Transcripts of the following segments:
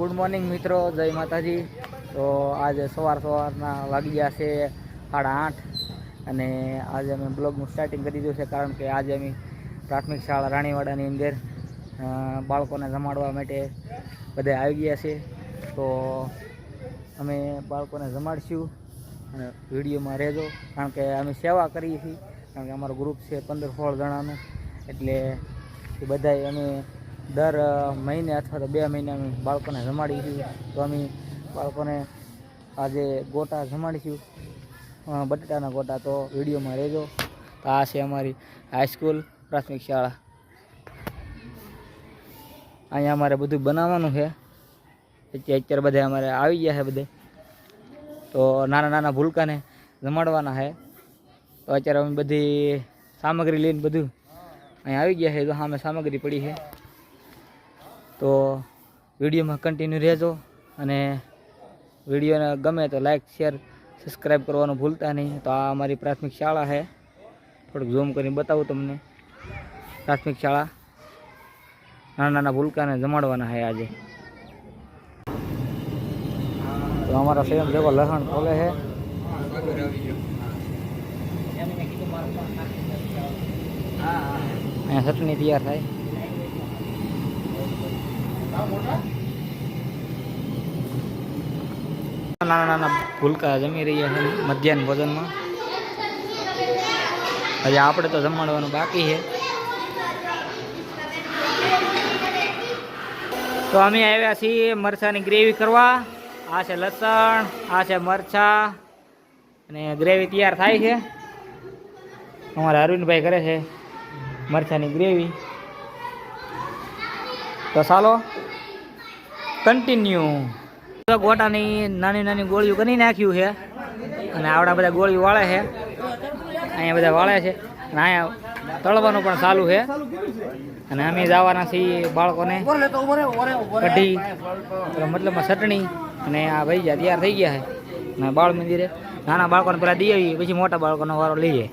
Good morning મિત્રો. જય માતાજી. તો આજે સવાર સવારના વાગી ગયા છે સાડા આઠ અને આજે અમે બ્લોગનું સ્ટાર્ટિંગ કરી દીધું છે કારણ કે આજે અમે પ્રાથમિક શાળા રાણીવાડાની અંદર બાળકોને જમાડવા માટે બધા આવી ગયા છે. તો અમે બાળકોને જમાડશું અને વિડીયોમાં રહેજો. કારણ કે અમે સેવા કરીએ છીએ. કારણ કે અમારું ગ્રુપ છે પંદર સોળ જણાનું. એટલે એ બધાય અમે દર મહિને અથવા તો બે મહિને અમે બાળકોને છીએ. તો અમે બાળકોને આજે ગોટા જમાડીશું બટેટાના ગોટા તો વિડીયોમાં રહેજો. તો આ છે અમારી હાઈસ્કૂલ પ્રાથમિક શાળા. અહીંયા અમારે બધું બનાવવાનું છે. અત્યારે બધા અમારે આવી ગયા છે બધે. તો નાના નાના ભૂલકાને જમાડવાના છે. તો અત્યારે અમે બધી સામગ્રી લઈને બધું અહીંયા આવી ગયા છે. તો સામે સામગ્રી પડી છે. તો વિડીયોમાં કન્ટિન્યુ રહેજો અને વિડીયોને ગમે તો લાઇક શેર સબસ્ક્રાઈબ કરવાનું ભૂલતા નહીં. તો આ અમારી પ્રાથમિક શાળા છે. થોડુંક ઝૂમ કરીને બતાવું તમને. પ્રાથમિક શાળા નાના નાના ભૂલકાને જમાડવાના છે આજે. તો અમારા સ્વયં ભેગો લસણ ખોલે છે. અહીંયા ચટણી તૈયાર થાય. નાના નાના ભૂલકા જમી રહ્યા છે મધ્યાહન ભોજનમાં. હજી આપણે તો જમાડવાનું બાકી છે. તો અમે આવ્યા છીએ મરચાની ગ્રેવી કરવા. આ છે લસણ, આ છે મરચાં અને ગ્રેવી તૈયાર થાય છે. અમારા અરવિંદભાઈ કરે છે મરચાની ગ્રેવી. તો ચાલો કન્ટિન્યુ ગોટાની નાની નાની ગોળીઓ કરી નાખ્યું છે. અને આવડા બધા ગોળીઓ વાળે છે. અહીંયા બધા વાળે છે. અને અહીંયા તળવાનું પણ ચાલુ છે. અને અમે જવાના છીએ બાળકોને. કઢી મતલબમાં ચટણી અને આ ભાઈ ગયા તૈયાર થઈ ગયા છે. અને બાળ મંદિરે નાના બાળકોને પેલા દઈ આવીએ, પછી મોટા બાળકોનો વારો લઈએ.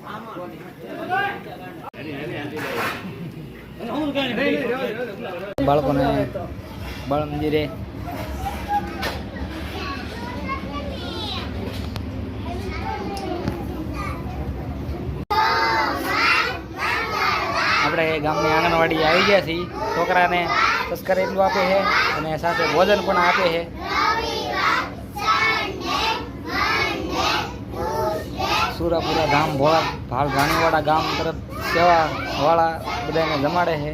બાળકોને બાળ મંદિરે. આપણે ગામની આંગણવાડી આવી ગયા છીએ. છોકરાને સંસ્કાર એટલું આપે છે અને સાથે ભોજન પણ આપે છે. સુરાપુરા ગામ, ભોળા ભાલ ગાણીવાડા ગામ તરફ કેવા વાળા બધાને જમાડે છે.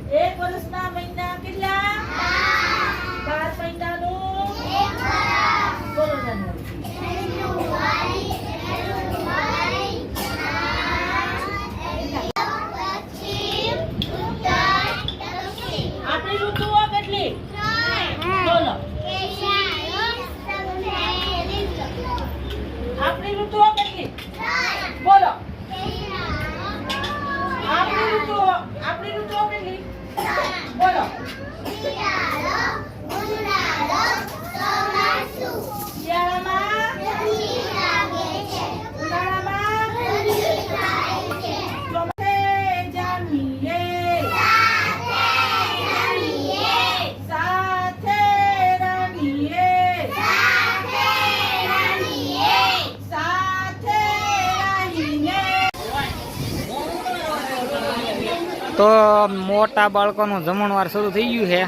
તો મોટા બાળકોનું જમણવાર શરૂ થઈ ગયું છે.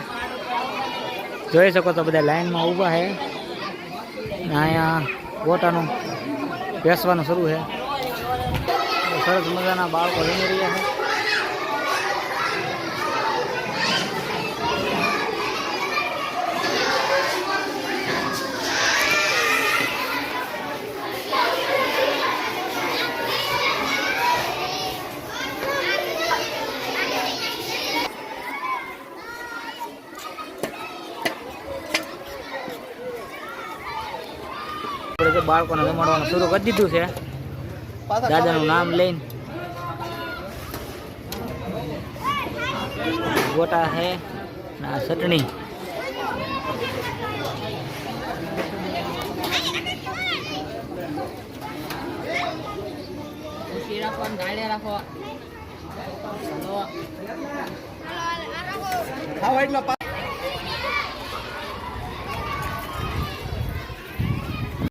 જોઈ શકો તો બધા લાઈનમાં ઊભા છે. અહીંયા ગોટાનું બેસવાનું શરૂ છે. સરસ મજાના બાળકો જમી રહ્યા છે. બાળકોને રમાડવાનું શરૂ કરી દીધું છે. દાદાનું નામ લઈને. ગોટા છે આ ચટણી. ખાવા એટલો પા-